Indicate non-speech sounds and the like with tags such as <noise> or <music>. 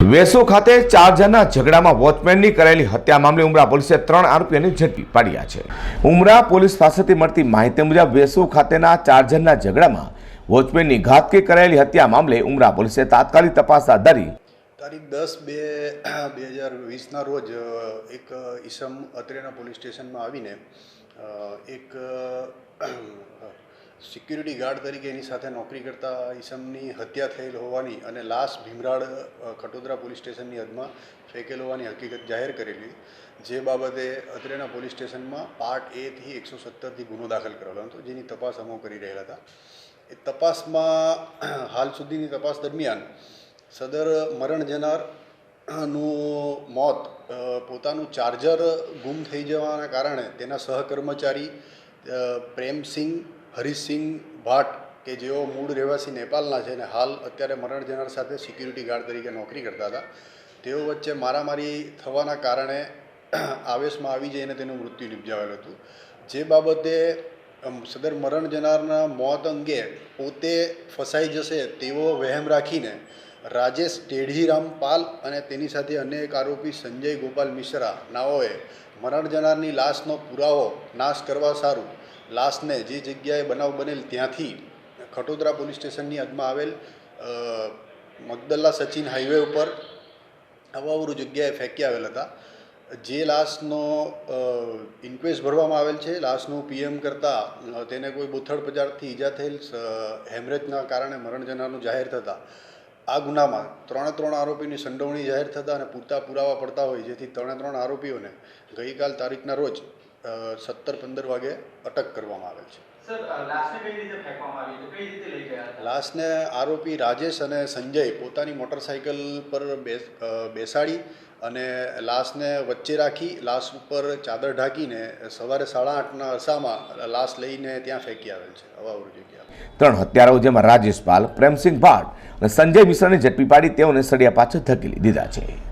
વેસુ ખાતે ચાર જણના ઝઘડામાં વોચમેનની કરેલી હત્યા મામલે ઉમરા પોલીસે ત્રણ આરોપીઓને ઝડપી પાડ્યા છે. ઉમરા પોલીસ પાસેથી મળતી માહિતી મુજબ વેસુ ખાતેના ચાર જણના ઝઘડામાં વોચમેનની ઘાતકી કરાયેલી હત્યા મામલે ઉમરા પોલીસે તાત્કાલિક તપાસ હાથ ધરી તારીખ દસ બે બે હજાર વીસના રોજ એક ઈસમ અત્રેના પોલીસ સ્ટેશનમાં આવીને એક સિક્યુરિટી ગાર્ડ તરીકે એની સાથે નોકરી કરતા ઈસમની હત્યા થયેલ હોવાની અને લાશ ભીમરાડ અ, ખટોદરા પોલીસ સ્ટેશનની હદમાં ફેંકેલ હોવાની હકીકત જાહેર કરેલી. જે બાબતે અત્રેના પોલીસ સ્ટેશનમાં પાર્ટ એથી એકસો સત્તરથી ગુનો દાખલ કરેલો હતો જેની તપાસ અમો કરી રહેલા હતા. એ તપાસમાં <clears throat> હાલ સુધીની તપાસ દરમિયાન સદર મરણ જનારનું મોત પોતાનું ચાર્જર ગુમ થઈ જવાના કારણે તેના સહકર્મચારી પ્રેમસિંહ હરીશસિંહ ભાટ, કે જેઓ મૂળ રહેવાસી નેપાળના છે અને હાલ અત્યારે મરણ જનાર સાથે સિક્યુરિટી ગાર્ડ તરીકે નોકરી કરતા હતા, તેઓ વચ્ચે મારામારી થવાના કારણે <clears throat> આવેશમાં આવી જઈને તેનું મૃત્યુ નિપજાવેલું હતું. જે બાબતે સદર મરણ જનારના મોત અંગે પોતે ફસાઈ જશે તેવો વહેમ રાખીને રાજેશ ટેઢીરામ પાલ અને તેની સાથે અન્ય એક આરોપી સંજય ગોપાલ મિશ્રા નાઓએ મરણ જનારની લાશનો પુરાવો નાશ કરવા સારું લાશને જે જગ્યાએ બનાવ બનેલ ત્યાંથી ખટોદરા પોલીસ સ્ટેશનની હદમાં આવેલ મગદલ્લા સચિન હાઈવે ઉપર અવાવરું જગ્યાએ ફેંકી આવેલ હતા. જે લાશનો ઇન્ક્વેસ્ટ ભરવામાં આવેલ છે. લાશનું પીએમ કરતાં તેને કોઈ બોથડ પજારથી ઈજા થયેલ હેમરેજના કારણે મરણ જનારનું જાહેર થતાં. આ ગુનામાં ત્રણે ત્રણ આરોપીની સંડોવણી જાહેર થતાં અને પૂરતા પુરાવા પડતા હોય, જેથી ત્રણે ત્રણ આરોપીઓને ગઈકાલ તારીખના રોજ સત્તર પંદર વાગે અટક કરવામાં આવેલ છે. લાશને કઈ રીતે ફેંકવામાં આવી? હતી કઈ રીતે લઈ ગયા હતા? લાશને આરોપી રાજેશ અને સંજય પોતાની મોટરસાઇકલ પર બેસ બેસાડી અને લાશને વચ્ચે રાખી લાશ ઉપર ચાદર ઢાંકીને સવારે સાડા આઠના અરસામાં લાશ લઈને ત્યાં ફેંકી આવેલ છે અવાવરું જગ્યા ત્રણ હત્યારાઓ જેમાં રાજેશ પાલ પ્રેમસિંહ ભાટ અને સંજય મિશ્રાને ઝડપી પાડી તેઓને સળિયા પાછળ ધકેલી દીધા છે.